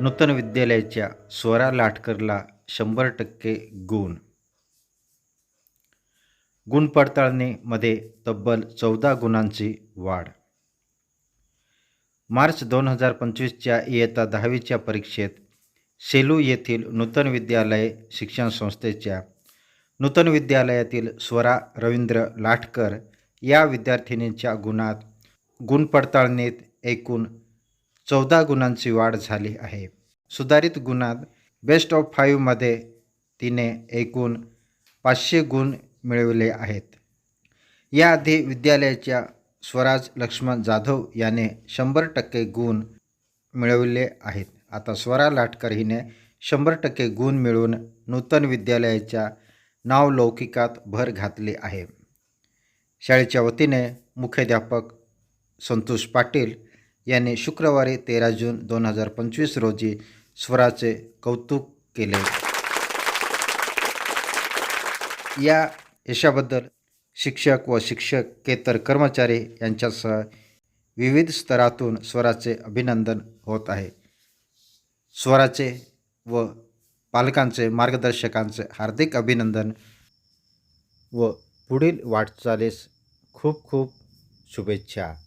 नूतन विद्यालयाच्या स्वरा लाटकरला शंभर टक्के गुण. गुण पडताळणीमध्ये तब्बल चौदा गुणांची वाढ. मार्च दोन हजार पंचवीसच्या इयत्ता दहावीच्या परीक्षेत सेलू येथील नूतन विद्यालय शिक्षण संस्थेच्या नूतन विद्यालयातील स्वरा रवींद्र लाटकर या विद्यार्थिनींच्या गुणात गुण पडताळणीत एकूण चौदा गुणांची वाढ झाली आहे. सुधारित गुणात बेस्ट ऑफ फाईव्हमध्ये तिने एकूण पाचशे गुण मिळवले आहेत. याआधी विद्यालयाच्या स्वराज लक्ष्मण जाधव याने शंभर टक्के गुण मिळवले आहेत. आता स्वरा लाटकर हिने शंभर टक्के गुण मिळवून नूतन विद्यालयाच्या नावलौकिकात भर घातली आहे. शाळेच्या वतीने मुख्याध्यापक संतोष पाटील यांनी शुक्रवारी तेरा जून दोन हजार पंचवीस रोजी स्वराचे कौतुक केले. या यशाबद्दल शिक्षक व शिक्षकेतर कर्मचारी यांच्यासह विविध स्तरातून स्वराचे अभिनंदन होत आहे. स्वराचे व पालकांचे मार्गदर्शकांचे हार्दिक अभिनंदन व पुढील वाटचालीस खूप खूप शुभेच्छा.